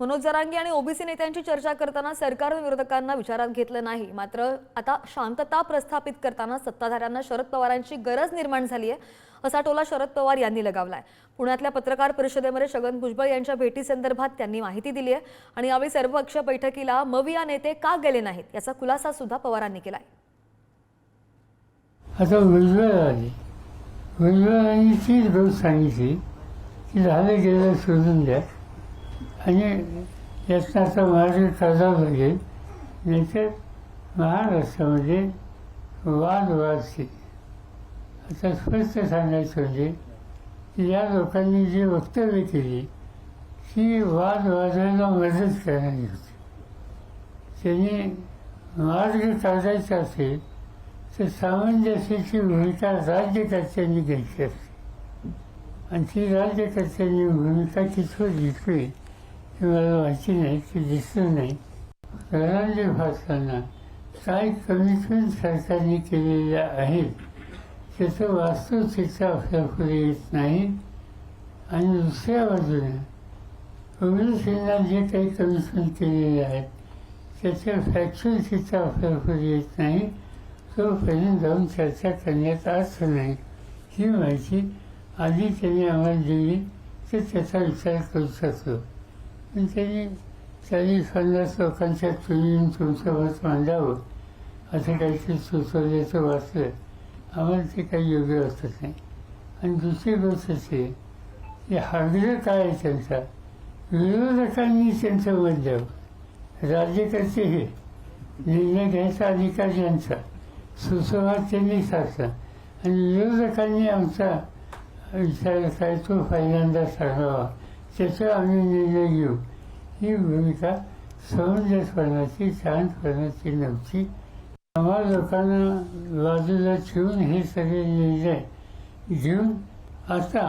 मनोज जरांगे आणि ओबीसी नेत्यांची चर्चा करताना सरकारने विरोधकांना विचारात घेतलं नाही. मात्र आता शांतता प्रस्थापित करताना सत्ताधाऱ्यांना शरद पवारांची गरज निर्माण झाली आहे असा टोला शरद पवार यांनी लगावलाय. पुण्यातल्या पत्रकार परिषदेमध्ये छगन भुजबळ यांच्या भेटीसंदर्भात त्यांनी माहिती दिली आहे आणि यावेळी सर्वपक्षीय बैठकीला मविया नेते का गेले नाहीत याचा खुलासा सुद्धा पवारांनी केलाय. आता भुजबळ आले तीच गोष्ट सांगितली. की झालं गेलं सोडून द्या. आणि यत्नाचा महाराज मार्ग काढावा लागेल नाहीतर महाराष्ट्रामध्ये वाद वाढते आता स्पष्ट सांगायचं म्हणजे की या लोकांनी जी वक्तव्य केली ती वाद वाढवायला मदत करणारी होती. त्यांनी मार्ग काढायचा असेल तर सामंजस्याची भूमिका राज्यकर्त्यांनी घ्यायची असते. आणि ती राज्यकर्त्यांनी भूमिका कितपत घेतली ती मला माहिती नाही ती दिसलं नाही घरांचे भाषांना काय कमिटमेंट सरकारने केलेल्या आहेत त्याचं वास्तव चित्र आपल्यापुढे येत नाही आणि दुसऱ्या बाजूने ओबीसींना जे काही कमिटमेंट केलेले आहेत त्याचं फॅक्च्युअल चित्र आपल्यापुढे येत नाही तो पहिले जाऊन चर्चा करण्यात अर्थ नाही ही माहिती आधी त्यांनी आम्हाला दिली तर त्याचा विचार करू शकतो. पण त्यांनी चाळीस पन्नास लोकांच्या तुम्ही तुमचं मत मांडावं असं काहीतरी सुचवल्याचं वाचलं. आम्हाला ते काही योग्य वाटत नाही. आणि दुसरी गोष्ट अशी आहे की हागलं काय आहे त्यांचा? विरोधकांनी त्यांचं मत द्यावं. राज्यकर्ते हे निर्णय घ्यायचा अधिकार यांचा सुसंवाद त्यांनी साधला. आणि विरोधकांनी आमचा विचार काय तो पहिल्यांदा सांगावा त्याचा आम्ही निर्णय घेऊ ही भूमिका समंजसपणाची शांतपणाची नव्हती. आम्हा लोकांना बाजूला ठेवून हे सगळे निर्णय घेऊन आता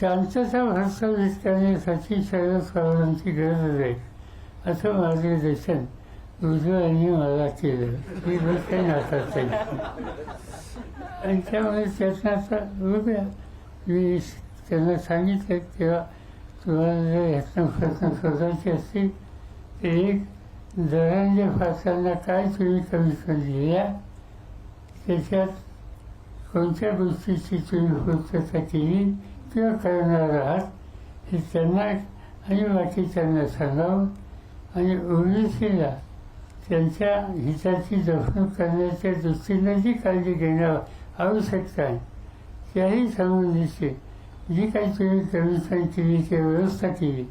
शांतता प्रस्थापित करण्यासाठी सर्व स्वरांची गरज आहे असं मार्गदर्शन उजव्यांनी मला केलं. ही गोष्ट काही नाकारता. आणि त्यामुळे त्यातनं आता बघूया मी त्यांना सांगितलं तेव्हा तुम्हाला जर ह्यातनं प्रश्न असतील तर एक दरांच्या फासांना काय तुम्ही कमी करून या त्याच्यात कोणत्या गोष्टीची तुम्ही पूर्तता केली किंवा करणार आहात हे त्यांना आणि बाकीच्यांना सांगावं? आणि ओबीसीला त्यांच्या हिताची जपणूक करण्याच्या दृष्टीनं जी काळजी घेणं आवश्यकता आहे त्याही संबंधीची जी काही तुम्ही कमिशन केली किंवा व्यवस्था केली.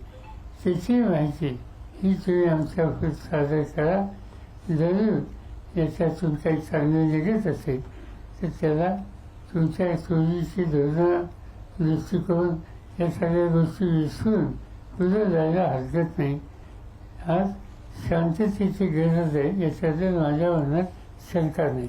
त्याची माहिती ही तुम्ही आमच्या सादर करा. जरूर याच्यातून काही चांगलं निघत असेल तर त्याला तुमच्या सोयीची धोरणा दृष्टिकोन या सगळ्या गोष्टी विसरून पुढे जायला हरकत नाही. आज शांततेची गरज आहे याच्यात माझ्या मनात शंका नाही.